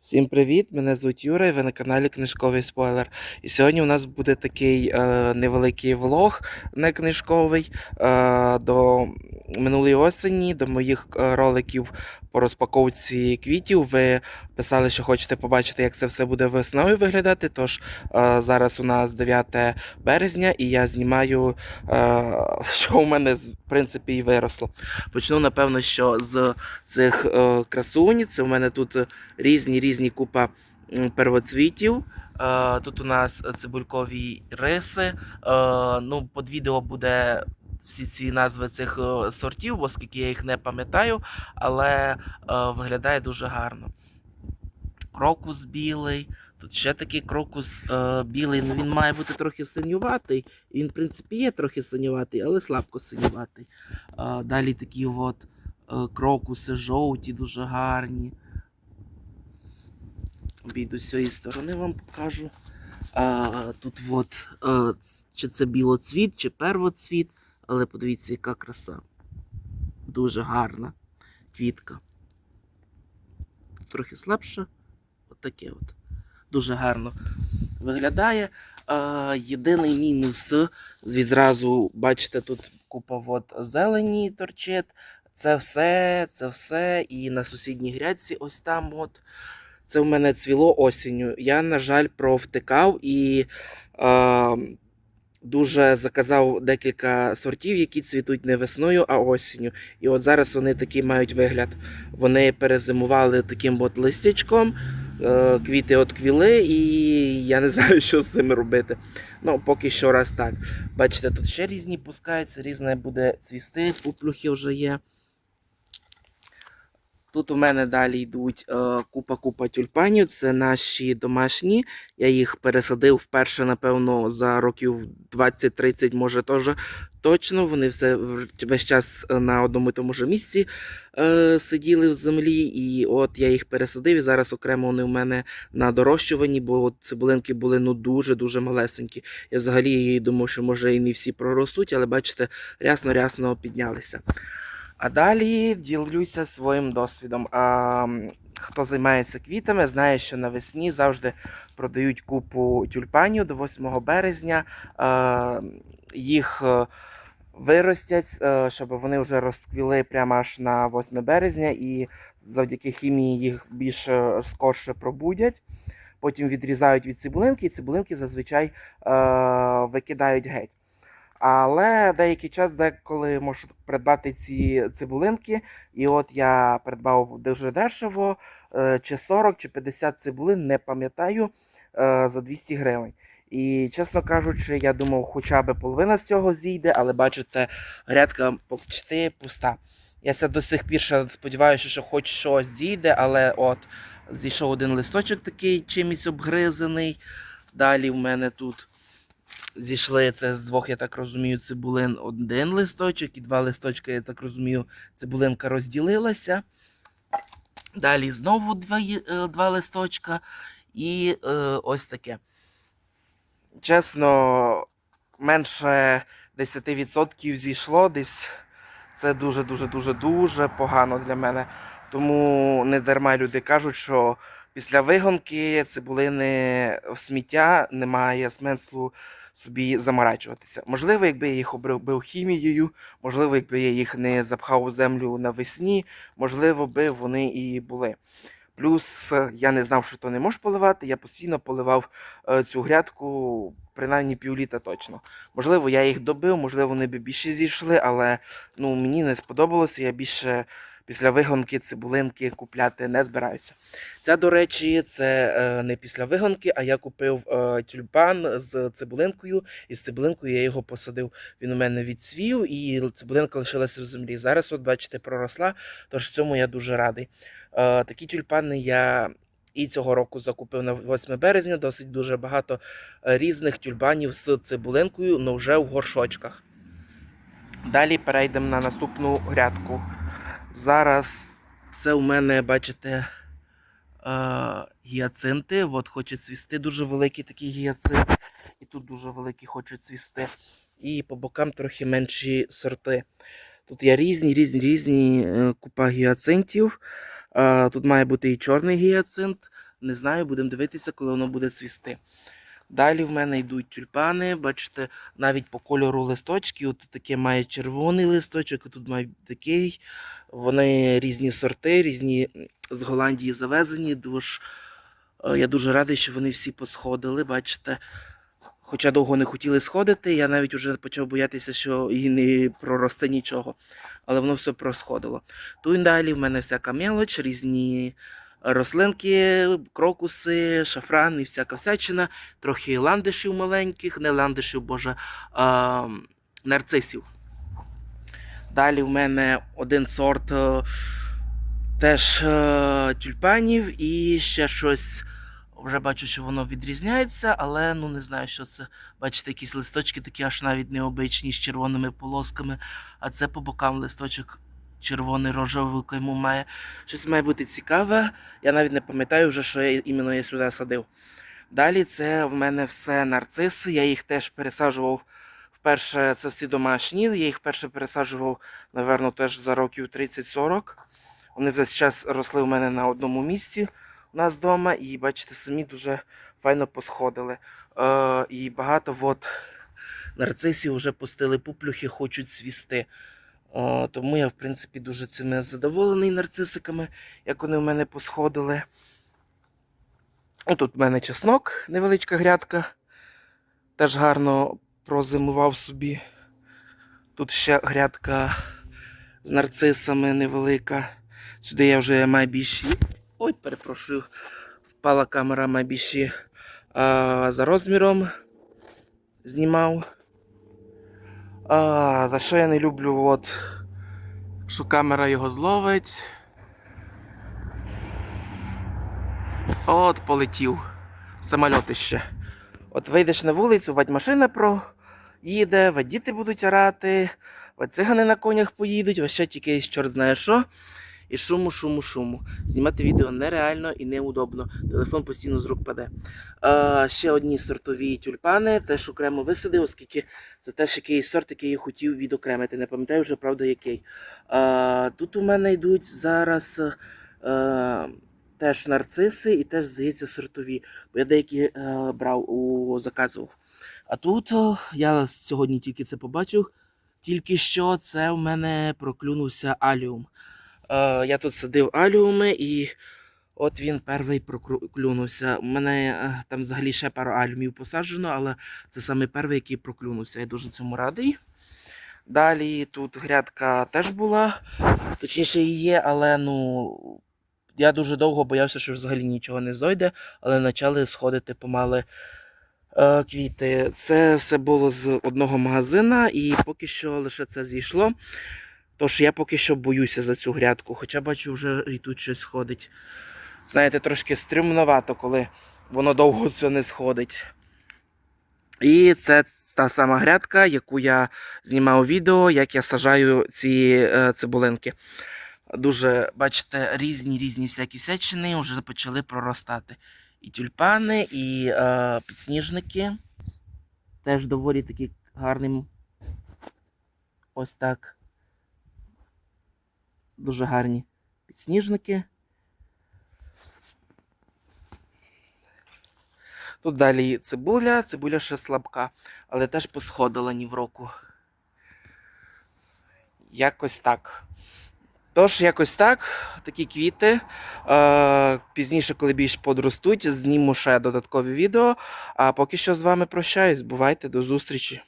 Всім привіт! Мене звуть Юра, і ви на каналі Книжковий Спойлер. І сьогодні у нас буде такий е, невеликий влог не книжковий е, до минулої осені, до моїх е, роликів по розпаковці квітів. Ви писали, що хочете побачити, як це все буде весною виглядати. Тож е, зараз у нас 9 березня, і я знімаю, е, що у мене принципі і виросло. Почну, напевно, що з цих е, красунь. Це у мене тут різні різні купа первоцвітів. Е, Тут у нас цибулькові риси. Е, Ну, під відео буде всі ці назви цих е, сортів, оскільки я їх не пам'ятаю, але е, виглядає дуже гарно. Крокус білий. Тут ще такий крокус е, білий, ну він має бути трохи синюватий. Він, в принципі, є трохи синюватий, але слабко синюватий. Е, далі такі от е, крокуси жовті, дуже гарні. Обійду з цієї сторони вам покажу. А, тут от, е, чи це білоцвіт, чи первоцвіт, але подивіться, яка краса. Дуже гарна квітка. Трохи слабша. Отаке от. Дуже гарно виглядає. А, єдиний мінус відразу, бачите, тут купа от зелені торчить. Це все, це все. І на сусідній грядці ось там от. Це в мене цвіло осінню. Я, на жаль, провтикав і е, дуже заказав декілька сортів, які цвітуть не весною, а осінню. І от зараз вони такий мають вигляд. Вони перезимували таким от листячком, е, квіти отквіли, і я не знаю, що з цим робити. Ну, поки що раз так. Бачите, тут ще різні пускаються, різне буде цвісти, пуплюхи вже є. Тут у мене далі йдуть е, купа-купа тюльпанів. Це наші домашні. Я їх пересадив вперше, напевно, за років 20-30, може теж точно. Вони все весь час е, на одному і тому ж місці е, сиділи в землі. І от я їх пересадив. І зараз окремо вони у мене на дорощуванні, бо цибулинки були ну дуже-дуже малесенькі. Я взагалі думав, що може і не всі проростуть, але бачите, рясно-рясно піднялися. А далі ділюся своїм досвідом. А, хто займається квітами, знає, що навесні завжди продають купу тюльпанів до 8 березня. А, їх е, виростять, е, щоб вони вже розквіли прямо аж на 8 березня, і завдяки хімії їх більш е, скорше пробудять. Потім відрізають від цибулинки, і цибулинки зазвичай е, викидають геть. Але деякий час деколи можу придбати ці цибулинки. І от я придбав дуже дешево, е, чи 40, чи 50 цибулин, не пам'ятаю, е, за 200 гривень. І, чесно кажучи, я думав, хоча б половина з цього зійде, але бачите, грядка почти пуста. Я ся до сих пір сподіваюся, що хоч щось зійде, але от зійшов один листочок такий чимось обгризаний. Далі в мене тут зійшли це з двох, я так розумію, цибулин один листочок, і два листочки, я так розумію, цибулинка розділилася. Далі знову два, е, два листочка. І е, ось таке. Чесно, менше 10% зійшло десь. Це дуже-дуже дуже дуже погано для мене. Тому не дарма люди кажуть, що після вигонки цибулини в сміття немає смислу собі заморачуватися. Можливо, якби я їх обробив хімією, можливо, якби я їх не запхав у землю навесні, можливо, би вони і були. Плюс е, я не знав, що то не можеш поливати. Я постійно поливав е, цю грядку принаймні півліта точно. Можливо, я їх добив, можливо, вони б більше зійшли, але ну, мені не сподобалося. Я більше після вигонки цибулинки купляти не збираюся. Це, до речі, це е, не після вигонки, а я купив е, тюльпан з цибулинкою, і з цибулинкою я його посадив. Він у мене відцвів, і цибулинка лишилася в землі. Зараз, от бачите, проросла, тож цьому я дуже радий. Е, такі тюльпани я і цього року закупив на 8 березня. Досить дуже багато різних тюльпанів з цибулинкою, але вже в горшочках. Далі перейдемо на наступну грядку. Зараз це у мене, бачите, е, гіацинти. От хоче цвісти дуже великий такий гіацинт. І тут дуже великий хоче цвісти. І по бокам трохи менші сорти. Тут є різні, різні, різні е, купа гіацинтів. Е, Тут має бути і чорний гіацинт, Не знаю, будемо дивитися, коли воно буде цвісти. Далі в мене йдуть тюльпани. Бачите, навіть по кольору листочки. От таке має червоний листочок, а тут має такий. Вони різні сорти, різні з Голландії завезені. Дуже, я дуже радий, що вони всі посходили. Бачите, хоча довго не хотіли сходити, я навіть вже почав боятися, що і не проросте нічого. Але воно все просходило. Тут далі в мене всяка мелоч, різні рослинки, крокуси, шафран і всяка всячина, трохи ландишів маленьких, не ландишів, боже, а, нарцисів. Далі в мене один сорт е, теж е, тюльпанів і ще щось. Вже бачу, що воно відрізняється, але ну не знаю, що це. Бачите, якісь листочки такі аж навіть необичні з червоними полосками. А це по бокам листочок червоний рожевий кайму має. Щось має бути цікаве. Я навіть не пам'ятаю вже, що я іменно я сюди садив. Далі це в мене все нарциси. Я їх теж пересаджував вперше. Це всі домашні. Я їх вперше пересаджував, напевно, теж за років 30-40. Вони весь час росли у мене на одному місці у нас вдома, і бачите, самі дуже файно посходили. Е, і багато от нарцисів вже пустили пуплюхи, хочуть цвісти. Тому я, в принципі, дуже цими задоволений нарцисиками, як вони в мене посходили. Тут в мене чеснок, невеличка грядка. Теж гарно прозимував собі. Тут ще грядка з нарцисами невелика. Сюди я вже маю більші. Ой, перепрошую, впала камера має більші а, за розміром. Знімав. А, за що я не люблю, от, що камера його зловить. От полетів. Самольотище. От вийдеш на вулицю, ведь машина проїде, ведь діти будуть орати, ведь цигани на конях поїдуть, весь ще тільки чорт знає що. І шуму, шуму, шуму. Знімати відео нереально і неудобно. Телефон постійно з рук паде. А, ще одні сортові тюльпани, теж окремо висадив, оскільки це теж якийсь сорт, який я хотів відокремити. Не пам'ятаю вже, правда, який. А, тут у мене йдуть зараз а, теж нарциси і теж, здається, сортові. Бо я деякі е, брав у заказував. А тут о, я сьогодні тільки це побачив. Тільки що це в мене проклюнувся аліум. Е, я тут садив аліуми і от він перший проклюнувся. У мене е, там взагалі ще пару аліумів посаджено, але це саме перший, який проклюнувся. Я дуже цьому радий. Далі тут грядка теж була, точніше і є, але ну. Я дуже довго боявся, що взагалі нічого не зойде, але почали сходити помали е, квіти. Це все було з одного магазина, і поки що лише це зійшло. Тож я поки що боюся за цю грядку, хоча бачу, вже і тут щось сходить. Знаєте, трошки стрімновато, коли воно довго все не сходить. І це та сама грядка, яку я знімав відео, як я сажаю ці е, цибулинки. Дуже, бачите, різні різні всякі всячини вже почали проростати. І тюльпани, і е, підсніжники. Теж доволі такі гарним. Ось так. Дуже гарні підсніжники. Тут далі цибуля, цибуля ще слабка, але теж посходила ні в року. Якось так. Тож, якось так, такі квіти. Е, пізніше, коли більш подростуть, зніму ще додаткові відео. А поки що з вами прощаюсь. Бувайте, до зустрічі!